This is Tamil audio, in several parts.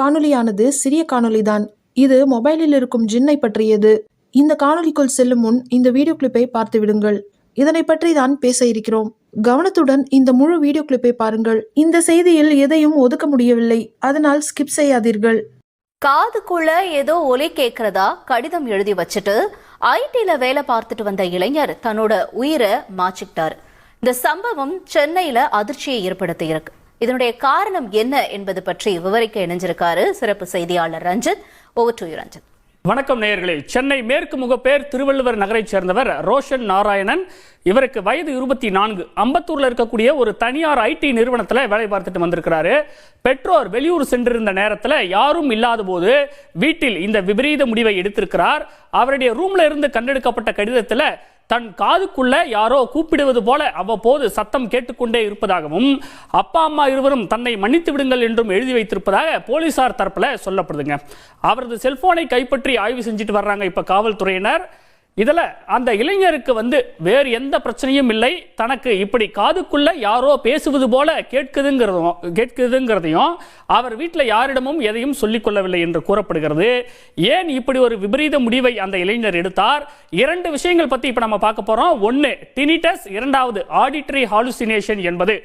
காணொலியானது சிறிய காணொலிதான் இது மொபைலில் இருக்கும் ஜின்னை பற்றியது. இந்த காணொளிக்குள் செல்லும் முன் இந்த வீடியோ கிளிப்பை பார்த்து விடுங்கள். இதனை பற்றி தான் பேச இருக்கிறோம். கவனத்துடன் இந்த முழு வீடியோ கிளிப்பை பாருங்கள். இந்த செய்தியில் எதையும் ஒதுக்க முடியவில்லை. அதனால் ஸ்கிப் செய்யாதீர்கள். காதுக்குள்ள ஏதோ ஒலி கேட்கறதா கடிதம் எழுதி வச்சுட்டு ஐடில வேலை பார்த்துட்டு வந்த இளைஞர் தன்னோட உயிரை மாச்சிக்கிட்டார் இந்த சம்பவம் சென்னையில அதிர்ச்சியை ஏற்படுத்தி இருக்கு இதனுடைய காரணம் என்ன என்பது பற்றி விவரிக்க இணைஞ்சிருக்காரு சிறப்பு செய்தியாளர் ரஞ்சித். Over to Ranjith. வணக்கம் நேயர்களே. சென்னை மேற்கு முகப்பேர் திருவள்ளுவர் நகரைச் சேர்ந்தவர் ரோஷன் நாராயணன். இவருக்கு வயது இருபத்தி நான்கு அம்பத்தூர்ல இருக்கக்கூடிய ஒரு தனியார் ஐடி நிறுவனத்தில் வேலை பார்த்துட்டு வந்திருக்கிறாரு. பெற்றோர் வெளியூர் சென்றிருந்த நேரத்தில் யாரும் இல்லாத போது வீட்டில் இந்த விபரீத முடிவை எடுத்திருக்கிறார். அவருடைய ரூம்ல இருந்து கண்டெடுக்கப்பட்ட கடிதத்தில் தன் காதுக்குள்ள யாரோ கூப்பிடுவது போல அவ்வப்போது சத்தம் கேட்டுக்கொண்டே இருப்பதாகவும் அப்பா அம்மா இருவரும் தன்னை மன்னித்து விடுங்கள் என்றும் எழுதி வைத்திருப்பதாக போலீசார் தரப்பில் சொல்லப்படுதுங்க. அவரது செல்போனை கைப்பற்றி ஆய்வு செஞ்சுட்டு வர்றாங்க இப்போ காவல்துறையினர். இதில் அந்த இளைஞருக்கு வந்து வேறு எந்த பிரச்சனையும் இல்லை. தனக்கு இப்படி காதுக்குள்ள யாரோ பேசுவது போல கேட்குதுங்கிறதும் கேட்குதுங்கிறதையும் அவர் வீட்டில் யாரிடமும் எதையும் சொல்லிக்கொள்ளவில்லை என்று கூறப்படுகிறது. ஏன் இப்படி ஒரு விபரீத முடிவை அந்த இளைஞர் எடுத்தார்? இரண்டு விஷயங்கள் பற்றி இப்போ நம்ம பார்க்க போகிறோம் ஒன்று டினிட்டஸ் இரண்டாவது ஆடிட்டரி ஹாலுசினேஷன் என்பது.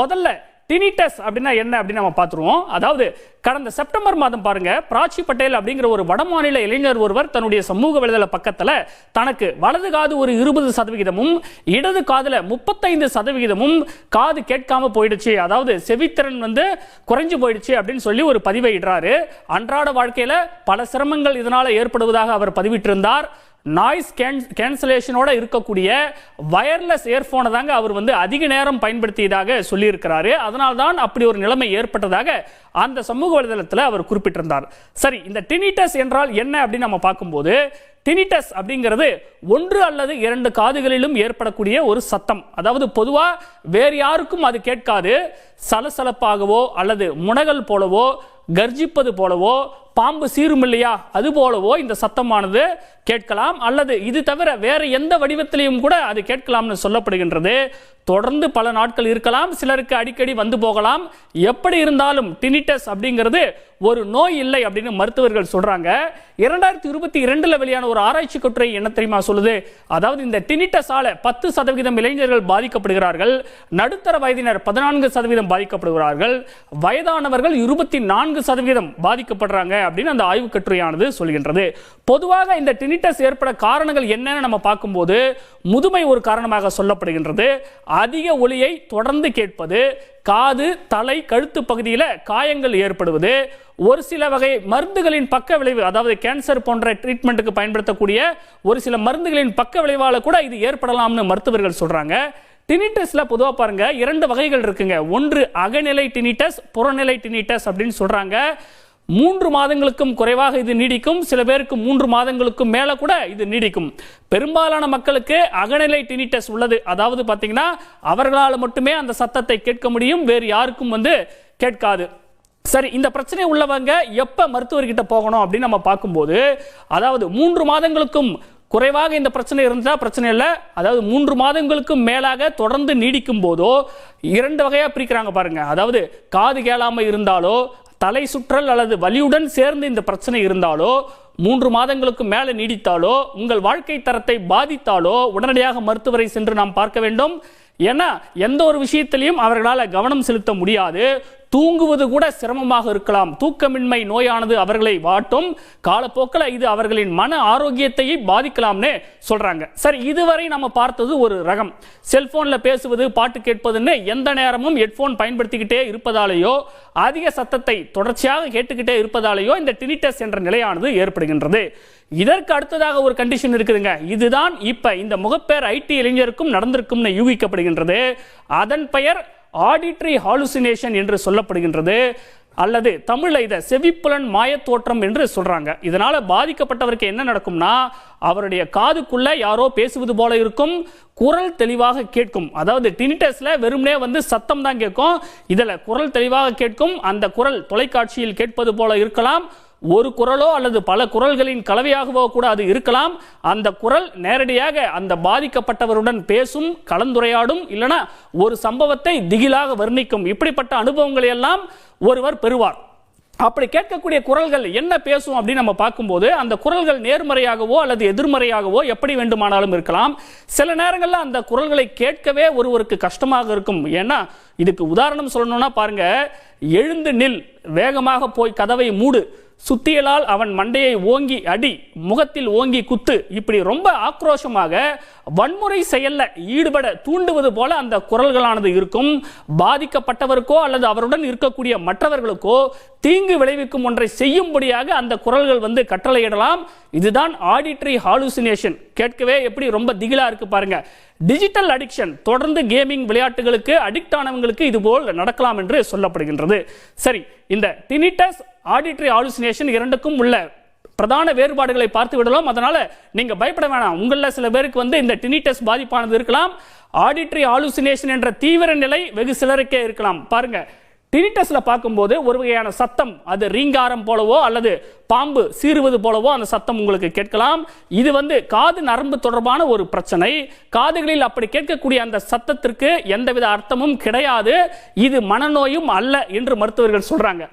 முதல்ல டினிட்டஸ் அப்படின்னா என்ன அப்படின்னு நம்ம பார்த்துருவோம். அதாவது கடந்த செப்டம்பர் மாதம் பாருங்க பிராச்சி பட்டேல் அப்படிங்கிற ஒரு வடமாநில இளைஞர் ஒருவர் தன்னுடைய சமூக வலைதள பக்கத்தில் தனக்கு வலது காது ஒரு இருபது சதவிகிதமும் இடது காதில் முப்பத்தைந்து சதவிகிதமும் காது கேட்காம போயிடுச்சு. அதாவது செவித்திறன் வந்து குறைஞ்சு போயிடுச்சு அப்படின்னு சொல்லி ஒரு பதிவை இடுறாரு. அன்றாட வாழ்க்கையில் பல சிரமங்கள் இதனால் ஏற்படுவதாக அவர் பதிவிட்டிருந்தார். நாய்ஸ் கேன்சலேஷனோட இருக்கக்கூடிய வயர்லெஸ் இயர்ஃபோனை தாங்க அவர் வந்து அதிக நேரம் பயன்படுத்தியதாக சொல்லியிருக்கிறாரு. அதனால் தான் அப்படி ஒரு நிலைமை ஏற்பட்டதாக அந்த சமூக வலைதளத்தில் அவர் குறிப்பிட்டிருந்தார். சரி இந்த டினிட்டஸ் என்றால் என்ன அப்படின்னு நம்ம பார்க்கும்போது டினிட்டஸ் அப்படிங்கிறது ஒன்று அல்லது இரண்டு காதுகளிலும் ஏற்படக்கூடிய ஒரு சத்தம். அதாவது பொதுவா வேறு யாருக்கும் அது கேட்காது. சலசலப்பாகவோ அல்லது முனகல் போலவோ கர்ஜிப்பது போலவோ பாம்பு சீரும் இல்லையா அது போலவோ இந்த சத்தமானது கேட்கலாம். அல்லது இது தவிர வேற எந்த வடிவத்திலையும் கூட அது கேட்கலாம்னு சொல்லப்படுகின்றது. தொடர்ந்து பல நாட்கள் இருக்கலாம் சிலருக்கு அடிக்கடி வந்து போகலாம். எப்படி இருந்தாலும் டினிட்டஸ் அப்படிங்கிறது ஒரு நோய் இல்லை அப்படின்னு மருத்துவர்கள் சொல்றாங்க. இரண்டாயிரத்தி இருபத்தி இரண்டுல வெளியான ஒரு ஆராய்ச்சி கட்டுரை என்ன தெரியுமா சொல்லுது? அதாவது இந்த டினிட்டஸால பத்து சதவீதம் இளைஞர்கள் பாதிக்கப்படுகிறார்கள் நடுத்தர வயதினர் பதினான்கு சதவீதம் பாதிக்கப்படுகிறார்கள் வயதானவர்கள் இருபத்தி நான்கு சதவீதம் பாதிக்கப்படுறாங்க அப்படின்னு அந்த ஆய்வு கட்டுரையானது சொல்கின்றது. பொதுவாக இந்த டினிட்டஸ் ஏற்பட காரணங்கள் என்னன்னு நம்ம பார்க்கும்போது முதுமை ஒரு காரணமாக சொல்லப்படுகின்றது. அதிக ஒலியை தொடர்ந்து கேட்பது காது தலை கழுத்து பகுதியில் காயங்கள் ஏற்படுவது. ஒரு சில வகை மருந்துகளின் பக்க விளைவு அதாவது கேன்சர் போன்ற ட்ரீட்மெண்ட்டுக்கு பயன்படுத்தக்கூடிய ஒரு சில மருந்துகளின் பக்க விளைவால் கூட இது ஏற்படலாம்னு மருத்துவர்கள் சொல்கிறாங்க டினிட்டஸில் பொதுவாக பாருங்கள் இரண்டு வகைகள் இருக்குங்க. ஒன்று அகநிலை டினிட்டஸ் புறநிலை டினிட்டஸ் அப்படின்னு சொல்கிறாங்க மூன்று மாதங்களுக்கும் குறைவாக இது நீடிக்கும். சில பேருக்கு மூன்று மாதங்களுக்கும் மேல கூட இது நீடிக்கும். பெரும்பாலான மக்களுக்கு அகநிலை டினிட்டஸ் உள்ளது. அதாவது பாத்தீங்கன்னா அவர்களால் மட்டுமே அந்த சத்தத்தை கேட்க முடியும். வேறு யாருக்கும் வந்து கேட்காது. சரி இந்த பிரச்சனை உள்ளவங்க எப்ப மருத்துவர்கிட்ட போகணும் அப்படின்னு நம்ம பார்க்கும்போது அதாவது மூன்று மாதங்களுக்கும் குறைவாக இந்த பிரச்சனை இருந்தால் பிரச்சனை இல்லை. அதாவது மூன்று மாதங்களுக்கும் மேலாக தொடர்ந்து நீடிக்கும் போதோ இரண்டு வகையாக பிரிக்கிறாங்க பாருங்க. அதாவது காது கேளாமல் இருந்தாலோ தலை சுற்றல் அல்லது வலியுடன் சேர்ந்து இந்த பிரச்சனை இருந்தாலோ மூன்று மாதங்களுக்கு மேலே நீடித்தாலோ உங்கள் வாழ்க்கை தரத்தை பாதித்தாலோ உடனடியாக மருத்துவரை சென்று நாம் பார்க்க வேண்டும். ஏன்னா எந்த ஒரு விஷயத்திலையும் அவர்களால் கவனம் செலுத்த முடியாது. தூங்குவது கூட சிரமமாக இருக்கலாம். தூக்கமின்மை நோயானது அவர்களை வாட்டும். காலப்போக்கில் இது அவர்களின் மன ஆரோக்கியத்தையே பாதிக்கலாம்னு சொல்றாங்க. சரி இதுவரை நம்ம பார்த்தது ஒரு ரகம். செல்போன்ல பேசுவது பாட்டு கேட்பதுன்னு எந்த நேரமும் ஹெட்ஃபோன் பயன்படுத்திக்கிட்டே இருப்பதாலேயோ அதிக சத்தத்தை தொடர்ச்சியாக கேட்டுக்கிட்டே இருப்பதாலேயோ இந்த டினிட்டஸ் என்ற நிலையானது ஏற்படுகின்றது. இதற்கு அடுத்ததாக ஒரு கண்டிஷன் இருக்குதுங்க. இதுதான் இப்ப இந்த முகப்பேர் ஐடி இளைஞருக்கும் நடந்திருக்கும்னு யூகிக்கப்படுகின்றது. அதன் பெயர் ஆடிட்ரி ஹாலுசினேஷன் என்று சொல்லப்படுகின்றது. அல்லது தமிழில் இதை செவிப்புலன் மாயத்தோற்றம் என்று சொல்கிறாங்க இதனால் பாதிக்கப்பட்டவருக்கு என்ன நடக்கும்னா அவருடைய காதுக்குள்ளே யாரோ பேசுவது போல இருக்கும் குரல் தெளிவாக கேட்கும். அதாவது டினிட்டஸில் வெறுமனே வந்து சத்தம் தான் கேட்கும். இதில் குரல் தெளிவாக கேட்கும். அந்த குரல் தொலைக்காட்சியில் கேட்பது போல இருக்கலாம். ஒரு குரலோ அல்லது பல குரல்களின் கலவையாகவோ கூட அது இருக்கலாம். அந்த குரல் நேரடியாக அந்த பாதிக்கப்பட்டவருடன் பேசும் கலந்துரையாடும் இல்லைனா ஒரு சம்பவத்தை திகிலாக வர்ணிக்கும். இப்படிப்பட்ட அனுபவங்களை எல்லாம் ஒருவர் பெறுவார். அப்படி கேட்கக்கூடிய குரல்கள் என்ன பேசும் அப்படின்னு நம்ம பார்க்கும்போது அந்த குரல்கள் நேர்மறையாகவோ அல்லது எதிர்மறையாகவோ எப்படி வேண்டுமானாலும் இருக்கலாம். சில நேரங்களில் அந்த குரல்களை கேட்கவே ஒருவருக்கு கஷ்டமாக இருக்கும். ஏன்னா இதுக்கு உதாரணம் சொல்லணும்னா பாருங்க எழுந்து நில் வேகமாக போய் கதவை மூடு. சுத்தியலால் அவன் மண்டையை ஓங்கி அடி முகத்தில் ஓங்கி குத்து. இப்படி ரொம்ப ஆக்ரோஷமாக வன்முறை செயல்ல ஈடுபட தூண்டுவது போல அந்த குரல்களானது இருக்கும். பாதிக்கப்பட்டவருக்கோ அல்லது அவருடன் இருக்கக்கூடிய மற்றவர்களுக்கோ தீங்கு விளைவிக்கும் ஒன்றை செய்யும்படியாக அந்த குரல்கள் வந்து கட்டளையிடலாம். இதுதான் ஆடிட்ரி ஹாலுசினேஷன் கேட்கவே எப்படி ரொம்ப திகிலா இருக்கு பாருங்க. டிஜிட்டல் அடிக்ஷன் தொடர்ந்து கேமிங் விளையாட்டுகளுக்கு அடிக்ட் ஆனவங்களுக்கு இதுபோல் நடக்கலாம் என்று சொல்லப்படுகின்றது. சரி இந்த டினிட்டஸ் ஆடிட்டரி ஹாலுசினேஷன் இரண்டுக்கும் உள்ள பிரதான வேறுபாடுகளை பார்த்து விடலாம். அதனால் நீங்கள் பயப்பட வேணாம். உங்களில் சில பேருக்கு வந்து இந்த டினிட்டஸ் பாதிப்பானது இருக்கலாம். ஆடிட்டரி ஆலுசினேஷன் என்ற தீவிர நிலை வெகு சிலருக்கே இருக்கலாம். பாருங்கள் டினிட்டஸில் பார்க்கும்போது ஒரு வகையான சத்தம் அது ரீங்காரம் போலவோ அல்லது பாம்பு சீறுவது போலவோ அந்த சத்தம் உங்களுக்கு கேட்கலாம். இது வந்து காது நரம்பு தொடர்பான ஒரு பிரச்சனை. காதுகளில் அப்படி கேட்கக்கூடிய அந்த சத்தத்திற்கு எந்தவித அர்த்தமும் கிடையாது. இது மனநோயும் அல்ல என்று மருத்துவர்கள் சொல்கிறாங்க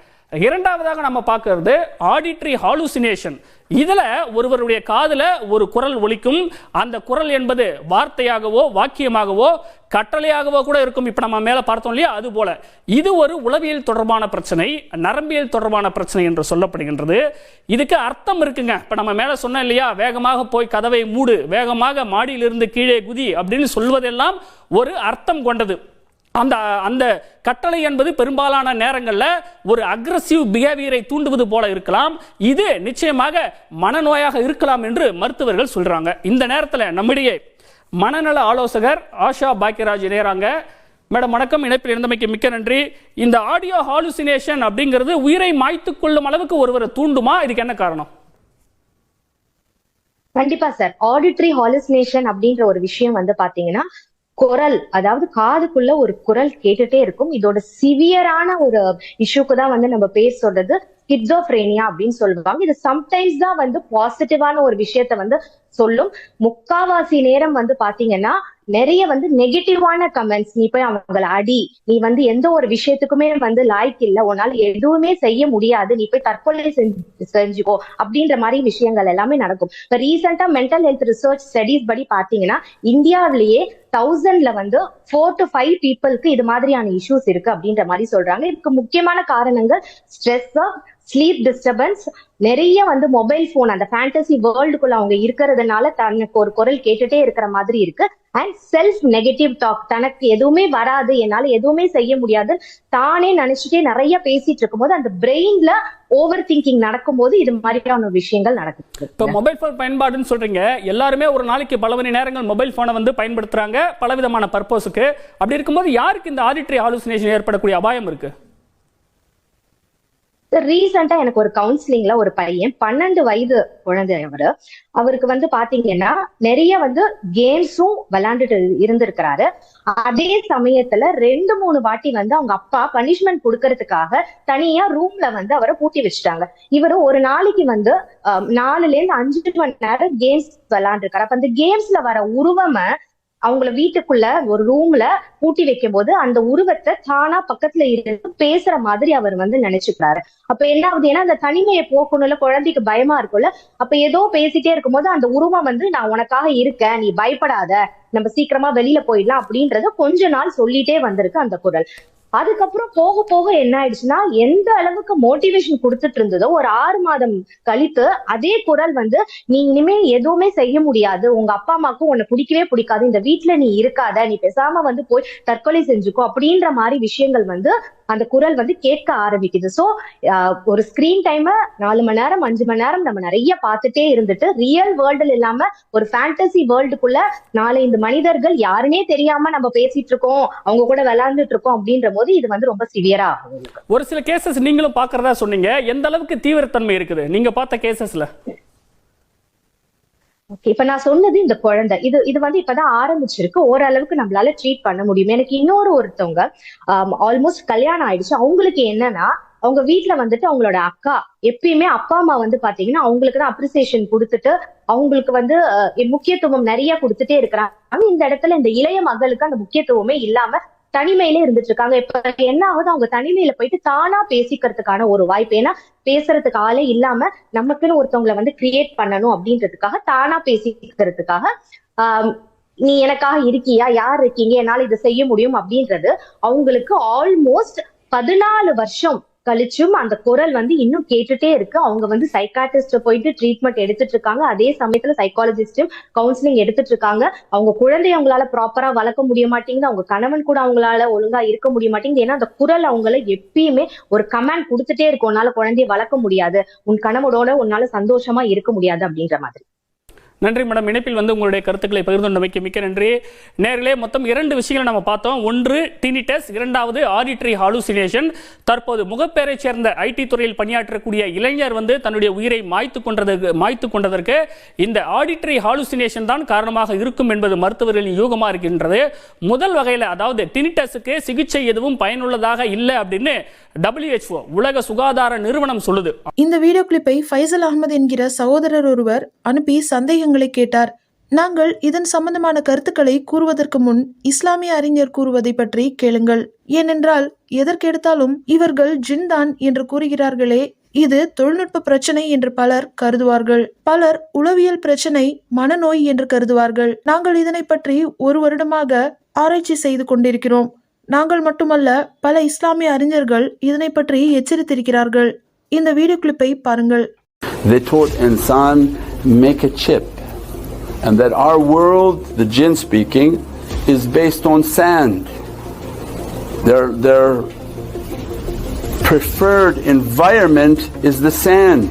இரண்டாவதாக நம்ம பார்க்கறது ஆடிட்ரி ஹாலுசினேஷன் இதில் ஒருவருடைய காதில் ஒரு குரல் ஒலிக்கும். அந்த குரல் என்பது வார்த்தையாகவோ வாக்கியமாகவோ கட்டளையாகவோ கூட இருக்கும். இப்போ நம்ம மேலே பார்த்தோம் இல்லையா? அது போல. இது ஒரு உளவியல் தொடர்பான பிரச்சனை நரம்பியல் தொடர்பான பிரச்சனை என்று சொல்லப்படுகின்றது. இதுக்கு அர்த்தம் இருக்குங்க. இப்போ நம்ம மேலே சொன்னோம் இல்லையா? வேகமாக போய் கதவை மூடு வேகமாக மாடியிலிருந்து கீழே குதி அப்படின்னு சொல்வதெல்லாம் ஒரு அர்த்தம் கொண்டது. அந்த அந்த கட்டளை என்பது பெரும்பாலான நேரங்களில் ஒரு அக்ரஸிவ் பிஹேவியரை தூண்டுவது போல இருக்கலாம். இது நிச்சயமாக மனநோயாக இருக்கலாம் என்று மருத்துவர்கள் சொல்றாங்க. இந்த நேரத்தில் நம்மிடையே மனநல ஆலோசகர் ஆஷா பாக்கியராஜ் இணையறாங்க. மேடம் வணக்கம். இணைப்பில் இருந்தமைக்கு மிக்க நன்றி. இந்த ஆடியோ ஹாலுசினேஷன் அப்படிங்கிறது உயிரை மாய்த்துக் கொள்ளும் அளவுக்கு ஒருவரை தூண்டுமா? இதுக்கு என்ன காரணம்? கண்டிப்பா சார் ஆடிட்ரி ஹாலுசினேஷன் அப்படின்ற ஒரு விஷயம் வந்து பாத்தீங்கன்னா குரல் அதாவது காதுக்குள்ள ஒரு குரல் கேட்டுட்டே இருக்கும். இதோட சிவியரான ஒரு இஷ்யூக்கு தான் வந்து நம்ம பேர் சொல்றது கிட்ஸோஃப்ரேனியா அப்படின்னு சொல்லுவாங்க. இது சம்டைம்ஸ் தான் வந்து பாசிட்டிவான ஒரு விஷயத்த வந்து சொல்லும். முக்காவாசி நேரம் வந்து பாத்தீங்கன்னா நிறைய வந்து நெகட்டிவான கமெண்ட்ஸ் நீ போய் அவங்கள அடி நீ வந்து எந்த ஒரு விஷயத்துக்குமே வந்து லாய்க்கு இல்ல உன்னால எதுவுமே செய்ய முடியாது நீ போய் தற்கொலை செஞ்சு செஞ்சுக்கோ அப்படின்ற மாதிரி விஷயங்கள் எல்லாமே நடக்கும். இப்ப ரீசெண்டா மென்டல் ஹெல்த் ரிசர்ச் ஸ்டடிஸ் படி பாத்தீங்கன்னா இந்தியாவிலேயே தௌசண்ட்ல வந்து ஃபோர் டு ஃபைவ் பீப்புளுக்கு இது மாதிரியான இஷ்யூஸ் இருக்கு அப்படின்ற மாதிரி சொல்றாங்க. இதுக்கு முக்கியமான காரணங்கள் ஸ்ட்ரெஸ் ஸ்லீப் டிஸ்டர்பன்ஸ் நிறைய வந்து மொபைல் போன் அந்த ஃபேண்டசி வேர்ல்டுக்குள்ள அவங்க இருக்கிறதுனால தனக்கு ஒரு குரல் கேட்டுட்டே இருக்கிற மாதிரி இருக்கு. அண்ட் செல்ஃப் நெகட்டிவ் டாக் தனக்கு எதுவுமே வராது என்னால எதுவுமே செய்ய முடியாது. தானே நினைச்சிட்டே நிறைய பேசிட்டு இருக்கும்போது அந்த பிரெயின்ல ஓவர் திங்கிங் நடக்கும்போது இது மாதிரியான விஷயங்கள் நடக்குது. இப்போ மொபைல் போன் பயன்பாடுன்னு சொல்றீங்க. எல்லாருமே ஒரு நாளைக்கு பல மணி நேரங்கள் மொபைல் போனை வந்து பயன்படுத்துறாங்க பலவிதமான பர்பஸுக்கு அப்படி இருக்கும்போது யாருக்கு இந்த ஆடிட்டரி ஆலோசனை ஏற்படக்கூடிய அபாயம் இருக்கு? ரீசெண்டா எனக்கு ஒரு கவுன்சிலிங்ல ஒரு பையன் பன்னெண்டு வயது குழந்தை அவரு அவருக்கு வந்து பாத்தீங்கன்னா நிறைய வந்து கேம்ஸும் விளையாண்டுட்டு இருந்திருக்கிறாரு. அதே சமயத்துல ரெண்டு மூணு வாட்டி வந்து அவங்க அப்பா பனிஷ்மெண்ட் கொடுக்கறதுக்காக தனியா ரூம்ல வந்து அவரை பூட்டி வச்சுட்டாங்க. இவரு ஒரு நாளைக்கு வந்து நாலுல இருந்து அஞ்சு மணி நேரம் கேம்ஸ் விளையாண்டுருக்காரு. அப்ப அந்த கேம்ஸ்ல வர உருவமை அவங்கள வீட்டுக்குள்ள ஒரு ரூம்ல பூட்டி வைக்கும் போது அந்த உருவத்தை தானா பக்கத்துல இருந்து பேசுற மாதிரி அவர் வந்து நினைச்சுக்கிறாரு. அப்ப என்ன ஆகுது ஏன்னா அந்த தனிமையை போக்கணும்ல குழந்தைக்கு பயமா இருக்கும்ல அப்ப ஏதோ பேசிட்டே இருக்கும்போது அந்த உருவம் வந்து நான் உனக்காக இருக்கேன் நீ பயப்படாத நம்ம சீக்கிரமா வெளியில போயிடலாம் அப்படின்றத கொஞ்ச நாள் சொல்லிட்டே வந்திருக்கு அந்த குரல். அதுக்கப்புறம் போக போக என்ன ஆயிடுச்சுன்னா எந்த அளவுக்கு மோட்டிவேஷன் கொடுத்துட்டு இருந்ததோ ஒரு ஆறு மாதம் கழித்து அதே குரல் வந்து நீ இனிமே எதுவுமே செய்ய முடியாது. உங்க அப்பா அம்மாக்கும் உன்னை பிடிக்கவே பிடிக்காது. இந்த வீட்டுல நீ இருக்காத. நீ பேசாம வந்து போய் தற்கொலை செஞ்சுக்கோ. அப்படின்ற மாதிரி விஷயங்கள் வந்து அந்த குரல் வந்து கேட்க ஆரம்பிக்குது. சோ ஒரு ஸ்கிரீன் டைம் நாலு மணி நேரம் அஞ்சு மணி நேரம் நம்ம நிறைய பார்த்துட்டே இருந்துட்டு ரியல் வேர்ல்டுல இல்லாம ஒரு ஃபேண்டசி வேர்ல்டுக்குள்ள நாலஞ்சு மனிதர்கள் யாருன்னே தெரியாம நம்ம பேசிட்டு இருக்கோம் அவங்க கூட விளையாண்டுட்டு இருக்கோம் அப்படின்ற போது இது வந்து ரொம்ப சிவியரா ஒரு சில கேசஸ் நீங்களும் பாக்குறதா சொன்னீங்க. எந்த அளவுக்கு தீவிரத்தன்மை இருக்குது? நீங்க பார்த்த கேசஸ்ல ஓகே இப்ப நான் சொன்னது இந்த குழந்தை. இது இது வந்து இப்பதான் ஆரம்பிச்சிருக்கு. ஓரளவுக்கு நம்மளால ட்ரீட் பண்ண முடியும். எனக்கு இன்னொரு ஒருத்தவங்க ஆல்மோஸ்ட் கல்யாணம் ஆயிடுச்சு. அவங்களுக்கு என்னன்னா அவங்க வீட்டுல வந்துட்டு அவங்களோட அக்கா எப்பயுமே அப்பா அம்மா வந்து பாத்தீங்கன்னா அவங்களுக்கு தான் அப்ரிசியேஷன் கொடுத்துட்டு அவங்களுக்கு வந்து முக்கியத்துவம் நிறைய கொடுத்துட்டே இருக்கிறாங்க. இந்த இடத்துல இந்த இளைய மகளுக்கு அந்த முக்கியத்துவமே இல்லாம தனிமையிலே இருந்துட்டு இருக்காங்க இப்ப என்ன ஆகுது அவங்க தனிமையில போயிட்டு தானா பேசிக்கிறதுக்கான ஒரு வாய்ப்பு. ஏன்னா பேசுறதுக்கு ஆளே இல்லாம நமக்குன்னு ஒருத்தவங்களை வந்து கிரியேட் பண்ணணும் அப்படின்றதுக்காக தானா பேசிக்கிறதுக்காக ஆஹ் நீ எனக்காக இருக்கியா? யார் இருக்கீங்க? என்னால இதை செய்ய முடியும் அப்படின்றது அவங்களுக்கு ஆல்மோஸ்ட் பதினாலு வருஷம் கழிச்சும் அந்த குரல் வந்து இன்னும் கேட்டுட்டே இருக்கு. அவங்க வந்து சைக்காட்டிஸ்ட் போயிட்டு ட்ரீட்மெண்ட் எடுத்துட்டு இருக்காங்க. அதே சமயத்துல சைக்காலஜிஸ்டும் கவுன்சிலிங் எடுத்துட்டு இருக்காங்க. அவங்க குழந்தைய அவங்களால ப்ராப்பரா வளர்க்க முடிய மாட்டேங்குது. அவங்க கணவன் கூட அவங்களால ஒழுங்கா இருக்க முடிய மாட்டேங்குது. ஏன்னா அந்த குரல் அவங்கள எப்பயுமே ஒரு கமாண்ட் கொடுத்துட்டே இருக்கும் உன்னால குழந்தைய வளர்க்க முடியாது. உன் கணவனோட உன்னால சந்தோஷமா இருக்க முடியாது அப்படின்ற மாதிரி. நன்றி மேடம். இணைப்பில் வந்து உங்களுடைய கருத்துக்களை பகிர்ந்து கொண்டமைக்கு மிக்க நன்றி. நேரிலே மொத்தம் இரண்டு விஷயங்களை நம்ம பார்த்தோம். ஒன்று டினிடஸ் இரண்டாவது ஆடிட்டரி ஹாலுசினேஷன் தற்போது முகப்பேரை சேர்ந்த ஐடி துறையில் பணியாற்றக்கூடிய இளைஞர் வந்து தன்னுடைய உயிரை மாய்த்து கொண்டதற்கு மாய்த்து கொண்டதற்கு இந்த ஆடிட்டரி ஹாலுசினேஷன் தான் காரணமாக இருக்கும் என்பது மருத்துவர்களின் யூகமா இருக்கின்றது. முதல் வகையில் அதாவது டினிடஸுக்கு சிகிச்சை எதுவும் பயனுள்ளதாக இல்லை அப்படின்னு டபிள்யூஹெச்ஓ உலக சுகாதார நிறுவனம் சொல்லுது. இந்த வீடியோ கிளிப்பை ஃபைசல் அகமது என்கிற சகோதரர் ஒருவர் அனுப்பி சந்தேகம் கேட்டார். நாங்கள் இதன் சம்பந்தமான கருத்துக்களை கூறுவதற்கு முன் இஸ்லாமிய அறிஞர் கூறுவதை பற்றி கேளுங்கள். ஏனென்றால் எதற்கெடுத்தாலும் இவர்கள் ஜின்தான் என்று கூறுகிறார்களே இது தொழில்நுட்ப பிரச்சனை என்று பலர் கருதுவார்கள். பலர் உளவியல் பிரச்சனை மனநோய் என்று கருதுவார்கள். நாங்கள் இதனை பற்றி ஒரு வருடமாக ஆராய்ச்சி செய்து கொண்டிருக்கிறோம். நாங்கள் மட்டுமல்ல பல இஸ்லாமிய அறிஞர்கள் இதனை பற்றி எச்சரித்திருக்கிறார்கள். இந்த வீடியோ கிளிப்பை பாருங்கள். They taught Insan make a chip, and that our world, the jinn speaking, is based on sand. Their their preferred environment is the sand,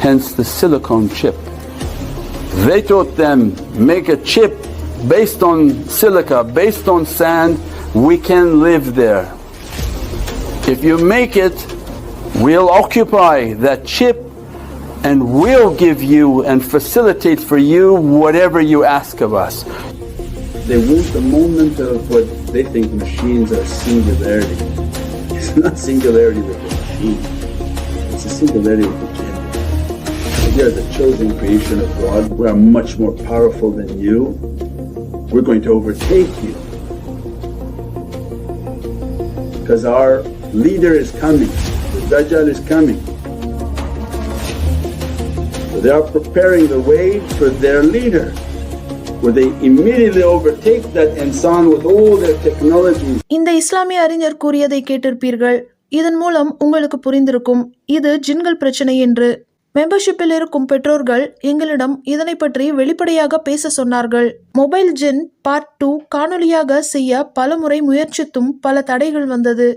hence the silicone chip. They taught them make a chip based on silica, based on sand. We can live there. If you make it, we'll occupy that chip and we'll give you and facilitate for you whatever you ask of us. they want the moment of what they think machines are singularity. It's not singularity with the machine. It's a singularity with the jinn. We are the chosen creation of God. We are much more powerful than you. We're going to overtake you. Because our leader is coming. The Dajjal is coming. They are preparing the way for their leader where they immediately overtake that insan with all their technology இந்த இஸ்லாமிய அறிஞர் கூறியதை கேட்டிருப்பீர்கள். இதன் மூலம் உங்களுக்கு புரிந்திருக்கும் இது ஜின்கள் பிரச்சனை என்று. மெம்பர்ஷிப்பில் இருக்கும் பெற்றோர்கள் எங்களிடம் இதனை பற்றி வெளிப்படையாக பேச சொன்னார்கள். மொபைல் ஜின் பார்ட் டூ காணொளியாக செய்ய பலமுறை முயற்சித்தும் பல தடைகள் வந்தது.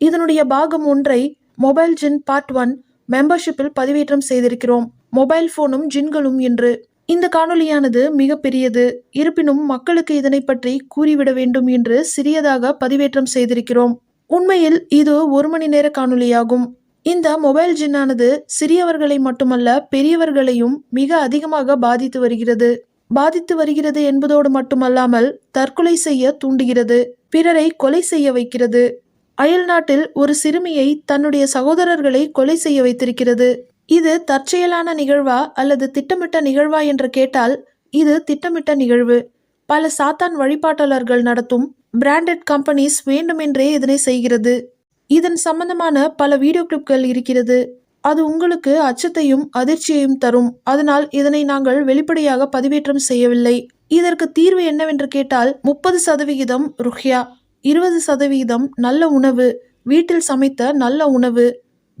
இதனுடைய பாகம் ஒன்றை மொபைல் ஜின் பார்ட் ஒன் மெம்பர்ஷிப்பில் பதிவேற்றம் செய்திருக்கிறோம். மொபைல் போனும் ஜின்களும் என்று. இந்த காணொலியானது மிக பெரியது இருப்பினும் மக்களுக்கு இதனை பற்றி கூறிவிட வேண்டும் என்று சிறியதாக பதிவேற்றம் செய்திருக்கிறோம். உண்மையில் இது ஒரு மணி நேர காணொலியாகும் இந்த மொபைல் ஜின்னானது சிறியவர்களை மட்டுமல்ல பெரியவர்களையும் மிக அதிகமாக பாதித்து வருகிறது. பாதித்து வருகிறது என்பதோடு மட்டுமல்லாமல் தற்கொலை செய்ய தூண்டுகிறது. பிறரை கொலை செய்ய வைக்கிறது. அயல் நாட்டில் ஒரு சிறுமியை தன்னுடைய சகோதரர்களை கொலை செய்ய வைத்திருக்கிறது. இது தற்செயலான நிகழ்வா அல்லது திட்டமிட்ட நிகழ்வா என்று கேட்டால் இது திட்டமிட்ட நிகழ்வு. பல சாத்தான் வழிபாட்டாளர்கள் நடத்தும் பிராண்டட் கம்பெனிஸ் வேண்டுமென்றே இதனை செய்கிறது. இதன் சம்பந்தமான பல வீடியோ கிளிப்கள் இருக்கிறது. அது உங்களுக்கு அச்சத்தையும் அதிர்ச்சியையும் தரும். அதனால் இதனை நாங்கள் வெளிப்படையாக பதிவேற்றம் செய்யவில்லை. இதற்கு தீர்வு என்னவென்று கேட்டால் முப்பது சதவிகிதம் ருஹ்யா இருபது சதவிகிதம் நல்ல உணவு வீட்டில் சமைத்த நல்ல உணவு.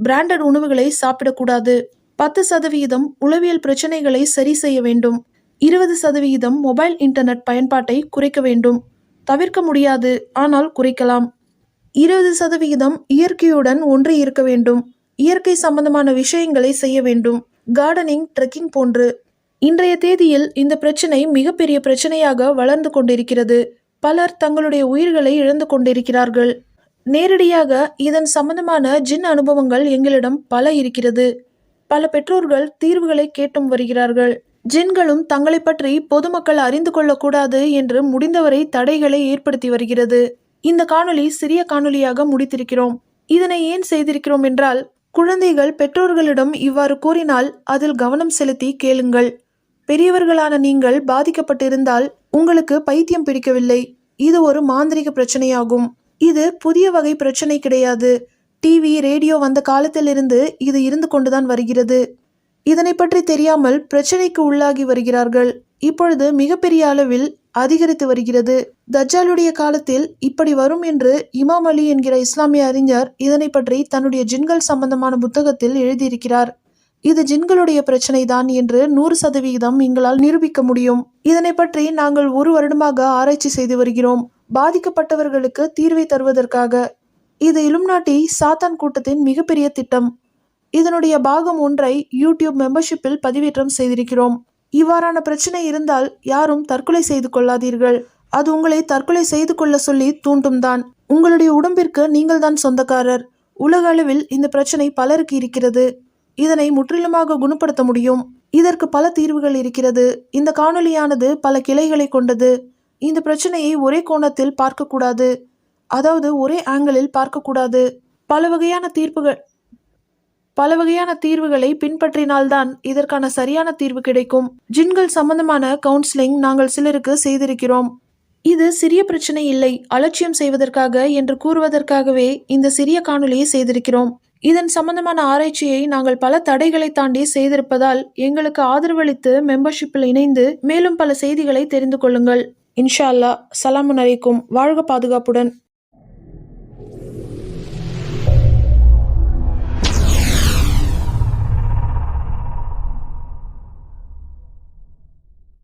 பிராண்டட் உணவுகளை சாப்பிடக்கூடாது. பத்து சதவிகிதம் உளவியல் பிரச்சனைகளை சரி செய்ய வேண்டும். இருபது சதவிகிதம் மொபைல் இன்டர்நெட் பயன்பாட்டை குறைக்க வேண்டும். தவிர்க்க முடியாது ஆனால் குறைக்கலாம். இருபது சதவிகிதம் இயற்கையுடன் ஒன்றி இருக்க வேண்டும். இயற்கை சம்பந்தமான விஷயங்களை செய்ய வேண்டும். கார்டனிங் ட்ரெக்கிங் போன்று. இன்றைய தேதியில் இந்த பிரச்சனை மிகப்பெரிய பிரச்சனையாக வளர்ந்து கொண்டிருக்கிறது. பலர் தங்களுடைய உயிர்களை இழந்து கொண்டிருக்கிறார்கள். நேரடியாக இதன் சம்பந்தமான ஜின் அனுபவங்கள் எங்களிடம் பல இருக்கிறது. பல பெற்றோர்கள் தீர்வுகளை கேட்டும் வருகிறார்கள். ஜின்களும் தங்களை பற்றி பொதுமக்கள் அறிந்து கொள்ளக்கூடாது என்று முடிந்தவரை தடைகளை ஏற்படுத்தி வருகிறது. இந்த காணொளி சிறிய காணொளியாக முடித்திருக்கிறோம். இதனை ஏன் செய்திருக்கிறோம் என்றால் குழந்தைகள் பெற்றோர்களிடம் இவ்வாறு கூறினால் அதில் கவனம் செலுத்தி கேளுங்கள். பெரியவர்களான நீங்கள் பாதிக்கப்பட்டிருந்தால் உங்களுக்கு பைத்தியம் பிடிக்கவில்லை. இது ஒரு மாந்திரிக பிரச்சனையாகும். இது புதிய வகை பிரச்சனை கிடையாது. டிவி ரேடியோ வந்த காலத்திலிருந்து இது இருந்து கொண்டுதான் வருகிறது. இதனை பற்றி தெரியாமல் பிரச்சனைக்கு உள்ளாகி வருகிறார்கள். இப்பொழுது மிகப்பெரிய அளவில் அதிகரித்து வருகிறது. தஜாலுடைய காலத்தில் இப்படி வரும் என்று இமாம் அலி என்கிற இஸ்லாமிய அறிஞர் இதனை பற்றி தன்னுடைய ஜின்கள் சம்பந்தமான புத்தகத்தில் எழுதியிருக்கிறார். இது ஜின்களுடைய பிரச்சனை தான் என்று நூறு சதவிகிதம் எங்களால் நிரூபிக்க முடியும். இதனை பற்றி நாங்கள் ஒரு வருடமாக ஆராய்ச்சி செய்து வருகிறோம். பாதிக்கப்பட்டவர்களுக்கு தீர்வை தருவதற்காக. இது இலும்நாட்டி சாத்தான் கூட்டத்தின் மிகப்பெரிய திட்டம். இதனுடைய பாகம் ஒன்றை யூடியூப் மெம்பர்ஷிப்பில் பதிவேற்றம் செய்திருக்கிறோம். இவ்வாறான பிரச்சனை இருந்தால் யாரும் தற்கொலை செய்து கொள்ளாதீர்கள். அது உங்களை தற்கொலை செய்து கொள்ள சொல்லி தூண்டும் தான். உங்களுடைய உடம்பிற்கு நீங்கள் தான் சொந்தக்காரர். உலக அளவில் இந்த பிரச்சனை பலருக்கு இருக்கிறது. இதனை முற்றிலுமாக குணப்படுத்த முடியும். இதற்கு பல தீர்வுகள் இருக்கிறது. இந்த காணொலியானது பல கிளைகளை கொண்டது. இந்த பிரச்சனையை ஒரே கோணத்தில் பார்க்கக்கூடாது. அதாவது ஒரே ஆங்கிளில் பார்க்கக்கூடாது. பல வகையான தீர்ப்புகள் பல வகையான தீர்வுகளை பின்பற்றினால்தான் இதற்கான சரியான தீர்வு கிடைக்கும். ஜின்கள் சம்பந்தமான கவுன்சிலிங் நாங்கள் சிலருக்கு செய்திருக்கிறோம். இது சிறிய பிரச்சனை இல்லை அலட்சியம் செய்வதற்காக என்று கூறுவதற்காகவே இந்த சிறிய காணொலியை செய்திருக்கிறோம். இதன் சம்பந்தமான ஆராய்ச்சியை நாங்கள் பல தடைகளை தாண்டி செய்திருப்பதால் எங்களுக்கு ஆதரவளித்து மெம்பர்ஷிப்பில் இணைந்து மேலும் பல செய்திகளை தெரிந்து கொள்ளுங்கள். இன்ஷா அல்லா சலாமுன் அலைக்கும். வாழ்க பாதுகாப்புடன்.